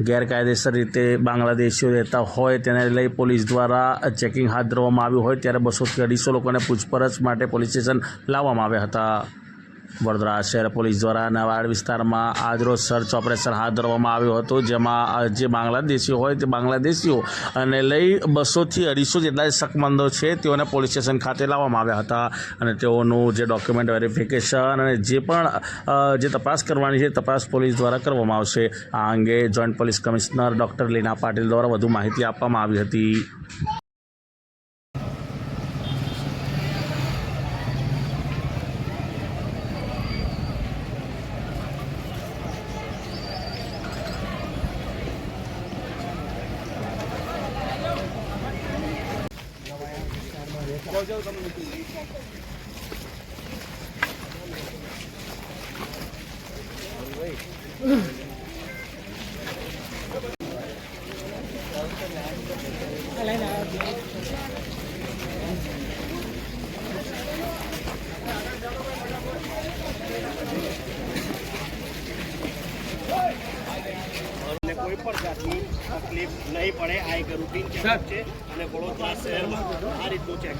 ગેરકાયદેસર રીતે બાંગ્લાદેશીઓ રહેતા હોય તેને લઈ પોલીસ દ્વારા ચેકિંગ હાથ ધરવામાં આવ્યું હોય ત્યારે બસોથી અઢીસો લોકોને પૂછપરછ માટે પોલીસ સ્ટેશન લાવવામાં આવ્યા હતા. વડોદરા શહેર પોલીસ દ્વારા નવાડ વિસ્તારમાં આજરોજ સર્ચ ઓપરેશન હાથ ધરવામાં આવ્યું હતું, જેમાં જે બાંગ્લાદેશીઓ હોય તે બાંગ્લાદેશીઓ અને લઈ બસોથી અઢીસો જેટલા શકમંદો છે તેઓને પોલીસ સ્ટેશન ખાતે લાવવામાં આવ્યા હતા. અને તેઓનું જે ડોક્યુમેન્ટ વેરિફિકેશન અને જે પણ જે તપાસ કરવાની છે તપાસ પોલીસ દ્વારા કરવામાં આવશે. આ અંગે joint police commissioner doctor Leena Patil દ્વારા વધુ માહિતી આપવામાં આવી હતી. કોઈ પણ જાતની તકલીફ નહીં પડે. આ એક રૂટીન ચેકઅપ છે અને વડોદરા શહેરમાં આ રીતનું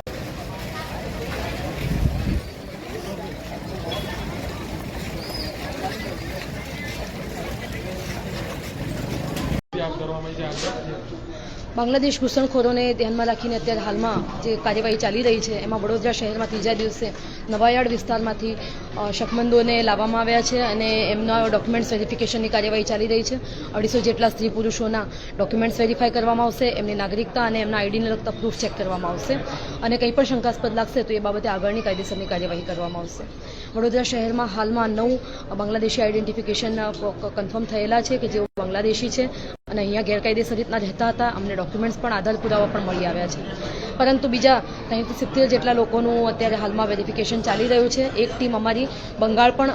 બાંગ્લાદેશ ઘૂસણખોરોને ધ્યાનમાં રાખીને અત્યારે હાલમાં જે કાર્યવાહી ચાલી રહી છે, એમાં વડોદરા શહેરમાં ત્રીજા દિવસે નવાયાર્ડ વિસ્તારમાંથી શકમંદોને લાવવામાં આવ્યા છે અને એમના ડોક્યુમેન્ટ્સ વેરિફિકેશનની કાર્યવાહી ચાલી રહી છે. અઢીસો જેટલા સ્ત્રી પુરુષોના ડોક્યુમેન્ટ્સ વેરીફાઈ કરવામાં આવશે, એમની નાગરિકતા અને એમના આઈડીને લગતા પ્રૂફ ચેક કરવામાં આવશે અને કંઈ પણ શંકાસ્પદ લાગશે તો એ બાબતે આગળની કાયદેસરની કાર્યવાહી કરવામાં આવશે. વડોદરા શહેરમાં હાલમાં નવ બાંગ્લાદેશી આઈડેન્ટિફિકેશન કન્ફર્મ થયેલા છે કે જેઓ બાંગ્લાદેશી છે. અને અહીંયા ગેરકાયદેસર રીતના રહેતા હતા. અમને ડોક્યુમેન્ટ્સ પણ આધાર પુરાવા પણ મળી આવ્યા છે. પરંતુ બીજા ત્રણથી સિત્તેર જેટલા લોકોનું અત્યારે હાલમાં વેરિફિકેશન ચાલી રહ્યું છે. એક ટીમ અમારી બંગાળ પણ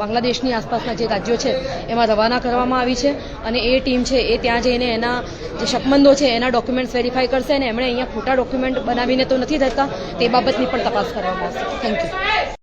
બાંગ્લાદેશની આસપાસના જે રાજ્યો છે, એમાં રવાના કરવામાં આવી છે. અને એ ટીમ છે, એ ત્યાં જઈને એના જે શકમંદો છે, એના ડોક્યુમેન્ટ્સ વેરીફાઈ કરશે અને એમણે અહીંયા ખોટા ડોક્યુમેન્ટ બનાવીને તો નથી રહેતા. તે બાબતની પણ તપાસ કરવામાં આવશે. Thank you